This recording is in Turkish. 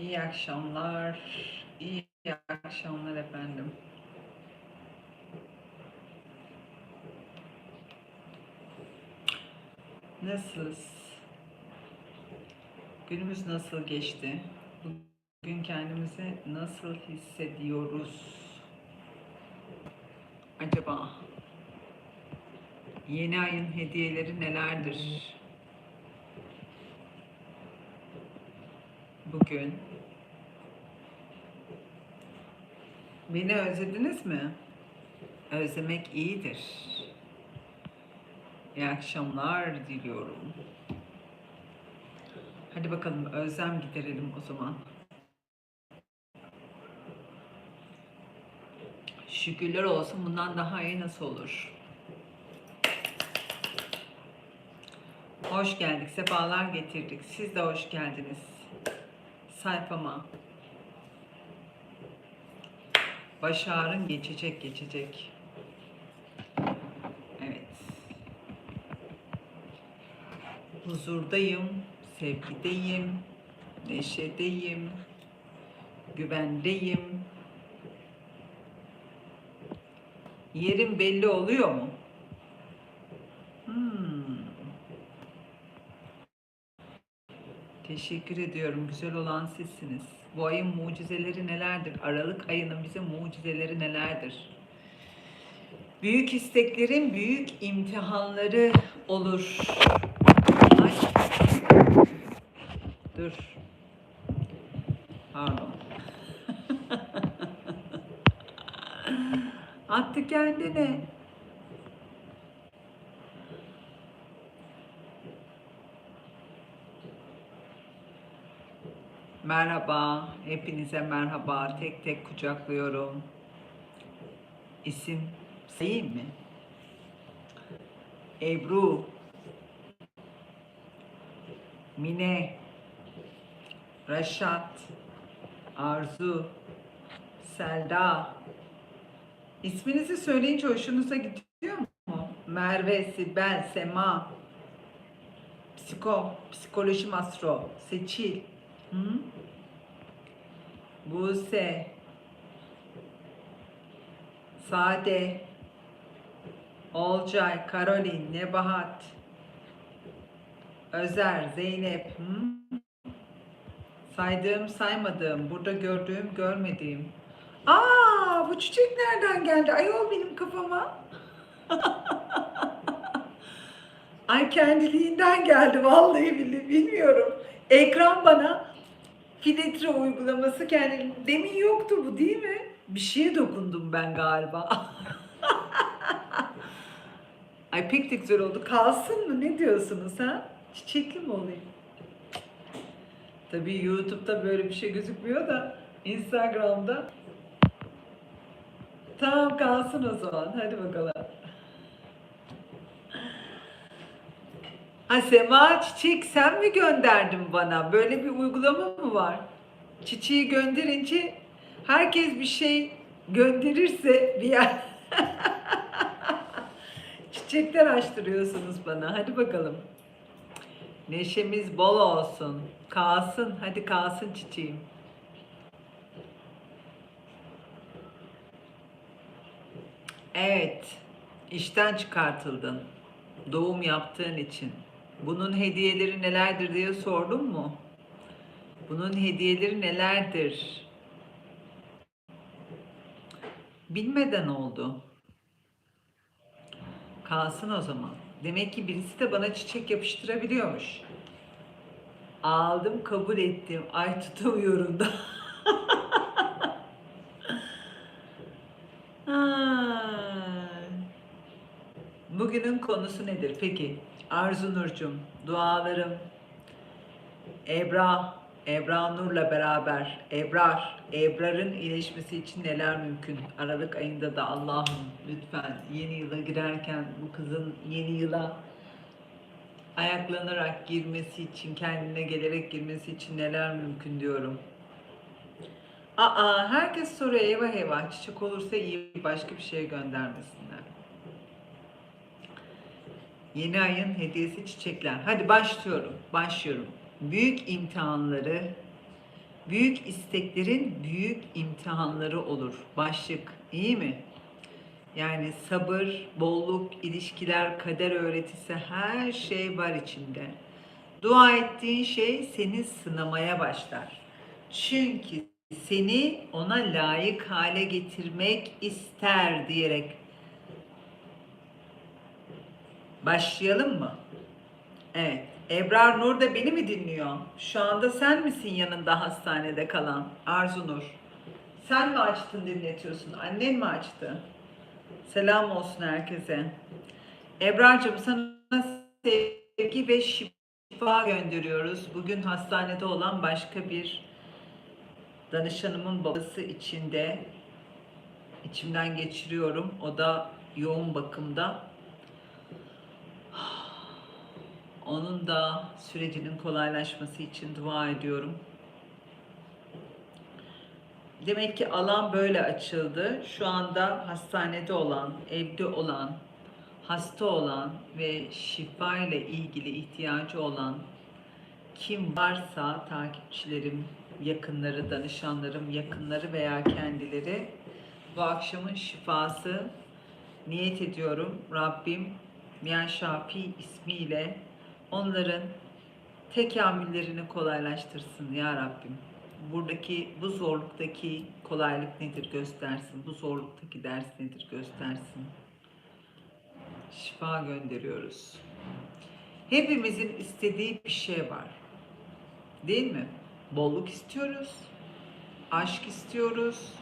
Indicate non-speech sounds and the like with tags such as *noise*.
İyi akşamlar. İyi akşamlar efendim. Nasılsınız? Günümüz nasıl geçti? Bugün kendimizi nasıl hissediyoruz? Acaba yeni ayın hediyeleri nelerdir? Bugün beni özlediniz mi? Özlemek iyidir. İyi akşamlar diliyorum. Hadi bakalım özlem giderelim o zaman. Şükürler olsun bundan daha iyi nasıl olur? Hoş geldik, sefalar getirdik. Siz de hoş geldiniz sayfama. Baş ağrın geçecek, geçecek. Evet. Huzurdayım, sevgideyim, neşedeyim, güvendeyim. Yerim belli oluyor mu? Teşekkür ediyorum. Güzel olan sizsiniz. Bu ayın mucizeleri nelerdir? Aralık ayının bize mucizeleri nelerdir? Büyük isteklerin büyük imtihanları olur. Ay. Dur. Pardon. *laughs* Attı kendini. Merhaba, hepinize merhaba. Tek tek kucaklıyorum. İsim sayayım mı? Ebru, Mine, Reşat, Arzu, Selda. İsminizi söyleyince hoşunuza gidiyor mu? Merve, Sibel, Sema, Psiko, Psikoloji Mastro, Seçil, Hı? Buse, Sade, Olcay, Karolin, Nebahat, Özer, Zeynep, hı? saydığım, saymadığım, burada gördüğüm, görmediğim. Aa, bu çiçek nereden geldi? Ayol benim kafama. *laughs* Ay kendiliğinden geldi vallahi billahi bilmiyorum. Ekran bana filtre uygulaması kendi demin yoktu bu değil mi? Bir şeye dokundum ben galiba. *laughs* Ay pek de güzel oldu. Kalsın mı? Ne diyorsunuz ha? Çiçekli mi olayım? Tabii YouTube'da böyle bir şey gözükmüyor da Instagram'da Tamam kalsın o zaman. Hadi bakalım. Ha Sema Çiçek sen mi gönderdin bana? Böyle bir uygulama mı var? Çiçeği gönderince herkes bir şey gönderirse bir yer *laughs* çiçekler açtırıyorsunuz bana. Hadi bakalım. Neşemiz bol olsun. Kalsın. Hadi kalsın çiçeğim. Evet. işten çıkartıldın. Doğum yaptığın için. Bunun hediyeleri nelerdir diye sordun mu? Bunun hediyeleri nelerdir? Bilmeden oldu. Kalsın o zaman. Demek ki birisi de bana çiçek yapıştırabiliyormuş. Aldım, kabul ettim. Ay tutamıyorum da. *laughs* Bugünün konusu nedir? Peki Arzu Nurcum, dualarım Ebra, Ebra Nur'la beraber Ebrar, Ebrar'ın iyileşmesi için neler mümkün? Aralık ayında da Allah'ım lütfen yeni yıla girerken bu kızın yeni yıla ayaklanarak girmesi için, kendine gelerek girmesi için neler mümkün diyorum. Aa, herkes soruyor eyvah eyvah çiçek olursa iyi başka bir şey göndermesinler. Yeni ayın hediyesi çiçekler. Hadi başlıyorum. Başlıyorum. Büyük imtihanları Büyük isteklerin büyük imtihanları olur. Başlık iyi mi? Yani sabır, bolluk, ilişkiler, kader öğretisi her şey var içinde. Dua ettiğin şey seni sınamaya başlar. Çünkü seni ona layık hale getirmek ister diyerek başlayalım mı? Evet. Ebrar Nur da beni mi dinliyor? Şu anda sen misin yanında hastanede kalan? Arzu Nur. Sen mi açtın dinletiyorsun? Annen mi açtı? Selam olsun herkese. Ebrar'cığım sana sevgi ve şifa gönderiyoruz. Bugün hastanede olan başka bir danışanımın babası içinde içimden geçiriyorum. O da yoğun bakımda. Onun da sürecinin kolaylaşması için dua ediyorum. Demek ki alan böyle açıldı. Şu anda hastanede olan, evde olan, hasta olan ve şifa ile ilgili ihtiyacı olan kim varsa takipçilerim, yakınları, danışanlarım, yakınları veya kendileri bu akşamın şifası niyet ediyorum. Rabbim Miyan Şafi ismiyle onların tekamüllerini kolaylaştırsın ya Rabbim. Buradaki bu zorluktaki kolaylık nedir göstersin. Bu zorluktaki ders nedir göstersin. Şifa gönderiyoruz. Hepimizin istediği bir şey var. Değil mi? Bolluk istiyoruz. Aşk istiyoruz.